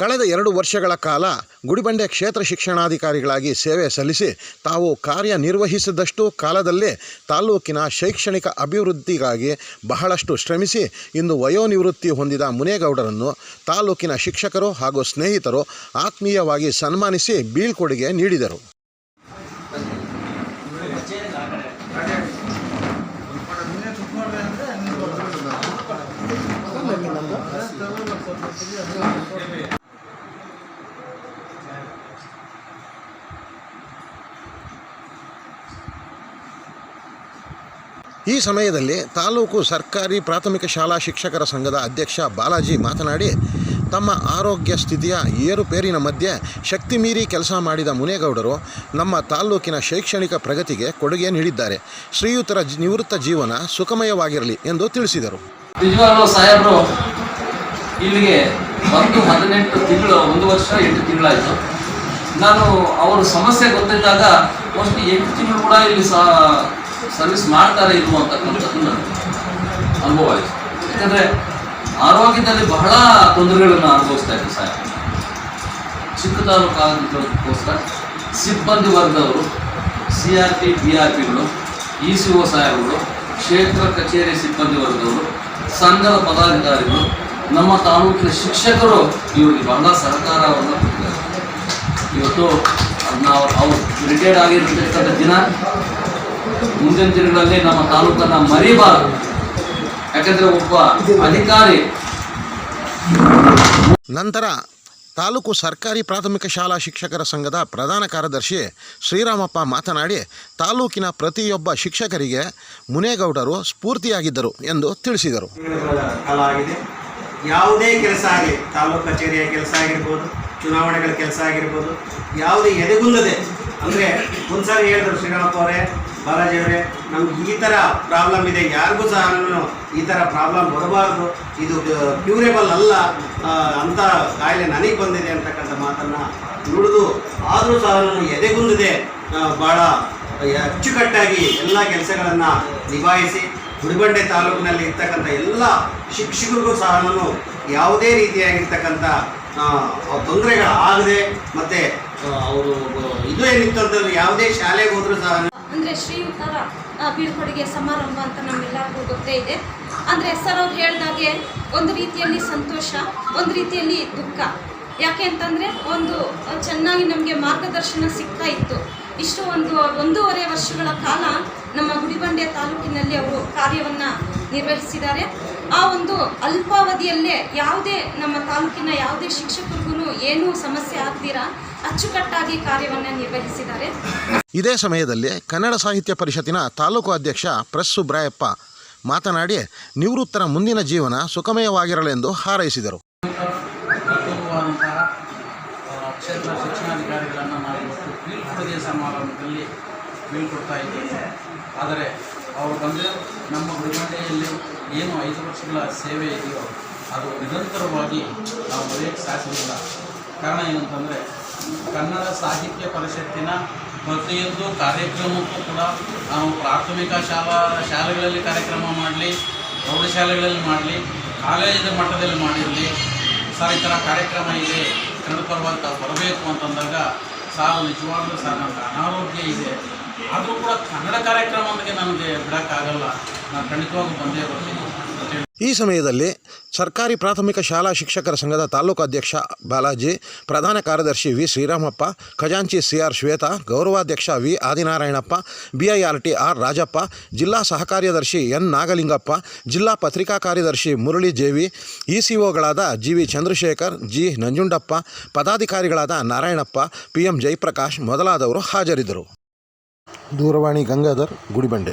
ಕಳೆದ ಎರಡು ವರ್ಷಗಳ ಕಾಲ ಗುಡಿಬಂಡೆ ಕ್ಷೇತ್ರ ಶಿಕ್ಷಣಾಧಿಕಾರಿಗಳಾಗಿ ಸೇವೆ ಸಲ್ಲಿಸಿ ತಾವು ಕಾರ್ಯನಿರ್ವಹಿಸಿದಷ್ಟು ಕಾಲದಲ್ಲೇ ತಾಲೂಕಿನ ಶೈಕ್ಷಣಿಕ ಅಭಿವೃದ್ಧಿಗಾಗಿ ಬಹಳಷ್ಟು ಶ್ರಮಿಸಿ ಇಂದು ವಯೋನಿವೃತ್ತಿ ಹೊಂದಿದ ಮುನೇಗೌಡರನ್ನು ತಾಲೂಕಿನ ಶಿಕ್ಷಕರು ಹಾಗೂ ಸ್ನೇಹಿತರು ಆತ್ಮೀಯವಾಗಿ ಸನ್ಮಾನಿಸಿ ಬೀಳ್ಕೊಡುಗೆ ನೀಡಿದರು. ಈ ಸಮಯದಲ್ಲಿ ತಾಲೂಕು ಸರ್ಕಾರಿ ಪ್ರಾಥಮಿಕ ಶಾಲಾ ಶಿಕ್ಷಕರ ಸಂಘದ ಅಧ್ಯಕ್ಷ ಬಾಲಾಜಿ ಮಾತನಾಡಿ, ತಮ್ಮ ಆರೋಗ್ಯ ಸ್ಥಿತಿಯ ಏರುಪೇರಿನ ಮಧ್ಯೆ ಶಕ್ತಿ ಮೀರಿ ಕೆಲಸ ಮಾಡಿದ ಮುನೇಗೌಡರು ನಮ್ಮ ತಾಲೂಕಿನ ಶೈಕ್ಷಣಿಕ ಪ್ರಗತಿಗೆ ಕೊಡುಗೆ ನೀಡಿದ್ದಾರೆ. ಶ್ರೀಯುತರ ನಿವೃತ್ತ ಜೀವನ ಸುಖಮಯವಾಗಿರಲಿ ಎಂದು ತಿಳಿಸಿದರು. ಸಾಹೇಬರು, ಇಲ್ಲಿಗೆ ಒಂದು ಹದಿನೆಂಟು ತಿಂಗಳು, ಒಂದು ವರ್ಷ ಎಂಟು ತಿಂಗಳಾಯಿತು. ನಾನು ಅವರ ಸಮಸ್ಯೆ ಗೊತ್ತಿದ್ದಾಗ ಮೋಸ್ಟ್ಲಿ ಎಂಟು ತಿಂಗಳು ಕೂಡ ಇಲ್ಲಿ ಸಹ ಸರ್ವಿಸ್ ಮಾಡ್ತಾರೆ ಇಲ್ವೋ ಅಂತಕ್ಕಂಥದ್ದು ನನಗೆ ಅನುಭವ ಆಯಿತು. ಯಾಕಂದರೆ ಆರೋಗ್ಯದಲ್ಲಿ ಬಹಳ ತೊಂದರೆಗಳನ್ನು ಅನುಭವಿಸ್ತಾ ಇದ್ದೀನಿ ಸಾಯ ಚಿಕ್ಕ ತಾಲೂಕು ಸಿಬ್ಬಂದಿ ವರ್ಗದವರು, C R P B R ಪಿಗಳು, E C O ಸಾಹೇಬರು ಕ್ಷೇತ್ರ ಕಚೇರಿ ಸಿಬ್ಬಂದಿ ವರ್ಗದವರು, ಸಂಘದ ಪದಾಧಿಕಾರಿಗಳು, ನಮ್ಮ ತಾಲೂಕಿನ ಶಿಕ್ಷಕರು ಇವರಿಗೆ ಬಹಳ ಸಹಕಾರವನ್ನು ಇವತ್ತು ನಾವು ಅವ್ರು ರಿಟೈರ್ಡ್ ಆಗಿರ್ತಕ್ಕಂಥ ದಿನ. ಮುಂದಿನ ದಿನಗಳಲ್ಲಿ ನಮ್ಮ ತಾಲೂಕನ್ನು ಮರಿಬಾರದು. ಯಾಕಂದ್ರೆ ಒಬ್ಬ ಅಧಿಕಾರಿ ನಂತರ ತಾಲೂಕು ಸರ್ಕಾರಿ ಪ್ರಾಥಮಿಕ ಶಾಲಾ ಶಿಕ್ಷಕರ ಸಂಘದ ಪ್ರಧಾನ ಕಾರ್ಯದರ್ಶಿ ಶ್ರೀರಾಮಪ್ಪ ಮಾತನಾಡಿ ತಾಲೂಕಿನ ಪ್ರತಿಯೊಬ್ಬ ಶಿಕ್ಷಕರಿಗೆ ಮುನೇಗೌಡರು ಸ್ಫೂರ್ತಿಯಾಗಿದ್ದರು ಎಂದು ತಿಳಿಸಿದರು. ಯಾವುದೇ ಕೆಲಸ ಆಗಲಿ ತಾಲೂಕು ಕಚೇರಿಯ ಕೆಲಸ ಆಗಿರ್ಬೋದು ಚುನಾವಣೆಗಳ ಕೆಲಸ ಆಗಿರ್ಬೋದು ಯಾವುದೇ ಎದೆಗುಂದದೆ ಅಂದರೆ ಒಂದ್ಸಾರಿ ಹೇಳಿದ್ರು ಶ್ರೀರಾಮಪ್ಪ ಅವರೇ, ಬಾಲಾಜಿ ಅವರೇ, ನಮ್ಗೆ ಈ ಥರ ಪ್ರಾಬ್ಲಮ್ ಇದೆ, ಯಾರಿಗೂ ಸಹ ಈ ಥರ ಪ್ರಾಬ್ಲಮ್ ಬರಬಾರ್ದು, ಇದು ಕ್ಯೂರೇಬಲ್ ಅಲ್ಲ ಅಂಥ ಕಾಯಿಲೆ ನನಗೆ ಬಂದಿದೆ ಅಂತಕ್ಕಂಥ ಮಾತನ್ನು ನುಡಿದು ಆದರೂ ಸಹ ನಾನು ಎದೆಗುಂದಿದೆ ಭಾಳ ಅಚ್ಚುಕಟ್ಟಾಗಿ ಎಲ್ಲ ಕೆಲಸಗಳನ್ನು ನಿಭಾಯಿಸಿ ಗುಡಿಬಂಡೆ ತಾಲೂಕಿನಲ್ಲಿ ಇರ್ತಕ್ಕಂಥ ಎಲ್ಲ ಶಿಕ್ಷಕರಿಗೂ ಸಹ ನಾನು ಯಾವುದೇ ರೀತಿಯಾಗಿರ್ತಕ್ಕಂಥ ತೊಂದರೆಗಳಾಗದೆ ಮತ್ತು ಅವರು ಇದು ಏನಿತ್ತು ಯಾವುದೇ ಶಾಲೆಗೆ ಹೋದರೂ ಸಹ ಅಂದ್ರೆ ಶ್ರೀಯುತರ ಬೀಳ್ಕೊಡುಗೆ ಸಮಾರಂಭ ಅಂತ ನಮ್ಮೆಲ್ಲರಿಗೂ ಗೊತ್ತೇ ಇದೆ. ಅಂದ್ರೆ ಸರ್ ಅವ್ರು ಹೇಳ್ದಾಗೆ ಒಂದು ರೀತಿಯಲ್ಲಿ ಸಂತೋಷ, ಒಂದು ರೀತಿಯಲ್ಲಿ ದುಃಖ. ಯಾಕೆ ಅಂತಂದ್ರೆ ಒಂದು ಚೆನ್ನಾಗಿ ನಮಗೆ ಮಾರ್ಗದರ್ಶನ ಸಿಗ್ತಾ ಇತ್ತು. ಇಷ್ಟು ಒಂದು ಒಂದೂವರೆ ವರ್ಷಗಳ ಕಾಲ ನಮ್ಮ ಗುಡಿಬಂಡೆ ತಾಲೂಕಿನಲ್ಲಿ ಅವರು ಕಾರ್ಯವನ್ನ ನಿರ್ವಹಿಸಿದ್ದಾರೆ. ಆ ಒಂದು ಅಲ್ಪಾವಧಿಯಲ್ಲೇ ಯಾವುದೇ ನಮ್ಮ ತಾಲೂಕಿನ ಯಾವುದೇ ಶಿಕ್ಷಕರಿಗೂ ಏನೂ ಸಮಸ್ಯೆ ಆಗ್ತೀರಾ ಅಚ್ಚುಕಟ್ಟಾಗಿ ಕಾರ್ಯವನ್ನ ನಿರ್ವಹಿಸಿದ್ದಾರೆ. ಇದೇ ಸಮಯದಲ್ಲಿ ಕನ್ನಡ ಸಾಹಿತ್ಯ ಪರಿಷತ್ತಿನ ತಾಲೂಕು ಅಧ್ಯಕ್ಷ ಪ್ರೆಸ್ ಸುಬ್ರಾಯಪ್ಪ ಮಾತನಾಡಿ ನಿವೃತ್ತರ ಮುಂದಿನ ಜೀವನ ಸುಖಮಯವಾಗಿರಲೆಂದು ಹಾರೈಸಿದರು. ಕ್ಷೇತ್ರ ಶಿಕ್ಷಣಾಧಿಕಾರಿಗಳನ್ನು ನಾವು ಇವತ್ತು ಬೀಳ್ಕೊಡುಗೆ ಸಮಾರಂಭದಲ್ಲಿ ಬೀಳ್ಕೊಡ್ತಾ ಇದ್ದೇವೆ. ಆದರೆ ಅವರು ಬಂದರೆ ನಮ್ಮ ಬಿಡುಗಡೆಯಲ್ಲಿ ಏನು ಐದು ವರ್ಷಗಳ ಸೇವೆ ಇದೆಯೋ ಅದು ನಿರಂತರವಾಗಿ ನಾವು ಬರೆಯೋಕ್ಕೆ ಸಾಧ್ಯವಿಲ್ಲ ಕಾರಣ ಏನಂತಂದರೆ, ಕನ್ನಡ ಸಾಹಿತ್ಯ ಪರಿಷತ್ತಿನ ಪ್ರತಿಯೊಂದು ಕಾರ್ಯಕ್ರಮಕ್ಕೂ ಕೂಡ ನಾವು ಪ್ರಾಥಮಿಕ ಶಾಲಾ ಶಾಲೆಗಳಲ್ಲಿ ಕಾರ್ಯಕ್ರಮ ಮಾಡಲಿ, ಪ್ರೌಢಶಾಲೆಗಳಲ್ಲಿ ಮಾಡಲಿ ಕಾಲೇಜಿನ ಮಟ್ಟದಲ್ಲಿ ಮಾಡಿರಲಿ, ಸರ್ ಈ ಥರ ಕಾರ್ಯಕ್ರಮ ಇದೆ, ಕನ್ನಡ ಪರವಾಗಿ ಬರಬೇಕು ಅಂತಂದಾಗ ಸಾರ್ ನಿಜವಾಗ್ಲೂ ಸರ್ ನನಗೆ ಅನಾರೋಗ್ಯ ಇದೆ. ಆದರೂ ಕೂಡ ಕನ್ನಡ ಕಾರ್ಯಕ್ರಮಕ್ಕೆ ನನಗೆ ಬಿಡೋಕ್ಕಾಗಲ್ಲ. ನಾನು ಖಂಡಿತವಾಗಿ ಬಂದೇ ಬರ್ತೀನಿ. ಈ ಸಮಯದಲ್ಲಿ ಸರ್ಕಾರಿ ಪ್ರಾಥಮಿಕ ಶಾಲಾ ಶಿಕ್ಷಕರ ಸಂಘದ ತಾಲೂಕು ಅಧ್ಯಕ್ಷ ಬಾಲಾಜಿ, ಪ್ರಧಾನ ಕಾರ್ಯದರ್ಶಿ ವಿ ಶ್ರೀರಾಮಪ್ಪ, ಖಜಾಂಚಿ ಸಿಆರ್ ಶ್ವೇತಾ, ಗೌರವಾಧ್ಯಕ್ಷ V Adinarayanappa BIRT R Rajappa, ಜಿಲ್ಲಾ ಸಹಕಾರ್ಯದರ್ಶಿ ಎನ್ ನಾಗಲಿಂಗಪ್ಪ, ಜಿಲ್ಲಾ ಪತ್ರಿಕಾ ಕಾರ್ಯದರ್ಶಿ Murali JV ಇಸಿಒಗಳಾದ G V Chandrashekar, G Nanjundappa, ಪದಾಧಿಕಾರಿಗಳಾದ Narayanappa, P M Jayaprakash ಮೊದಲಾದವರು ಹಾಜರಿದ್ದರು. दूरवाणी गंगाधर गुडीबंडे